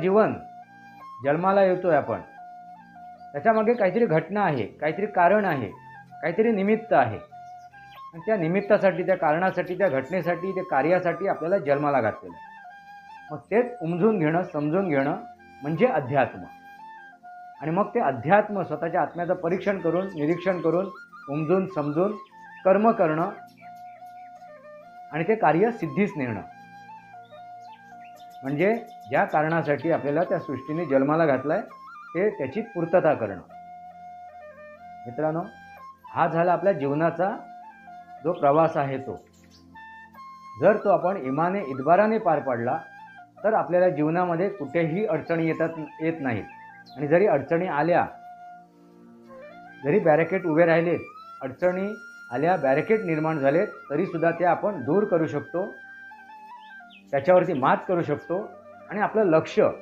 जीवन जन्माला येतोय आपण. त्याच्यामागे काहीतरी घटना आहे काहीतरी कारण आहे काहीतरी निमित्त आहे. आणि त्या निमित्तासाठी त्या कारणासाठी त्या घटनेसाठी त्या कार्यासाठी आपल्याला जन्माला घातलेलं आहे. मग तेच उमजून घेणं समजून घेणं म्हणजे अध्यात्म. आणि मग ते अध्यात्म स्वतःच्या आत्म्याचं परीक्षण करून निरीक्षण करून उमजून समजून कर्म करणं आणि ते कार्य सिद्धीस नेणं. म्हणजे ज्या कारणासाठी आपल्याला त्या सृष्टीने जन्माला घातलाय ते त्याची पूर्तता करणं. मित्रांनो हा झाला आपल्या जीवनाचा जो प्रवास आहे तो. जर तो आपण इमाने इतबाराने पार पाडला तर आपल्याला जीवनामध्ये कुठेही अडचणी येतात येत नाहीत. आणि जरी अडचणी आल्या जरी बॅरिकेड उभे राहिले अडचणी आल्या बॅरिकेड निर्माण झाले तरीसुद्धा ते आपण दूर करू शकतो. त्याच्यावरती मात करू शकतो आणि आपलं लक्ष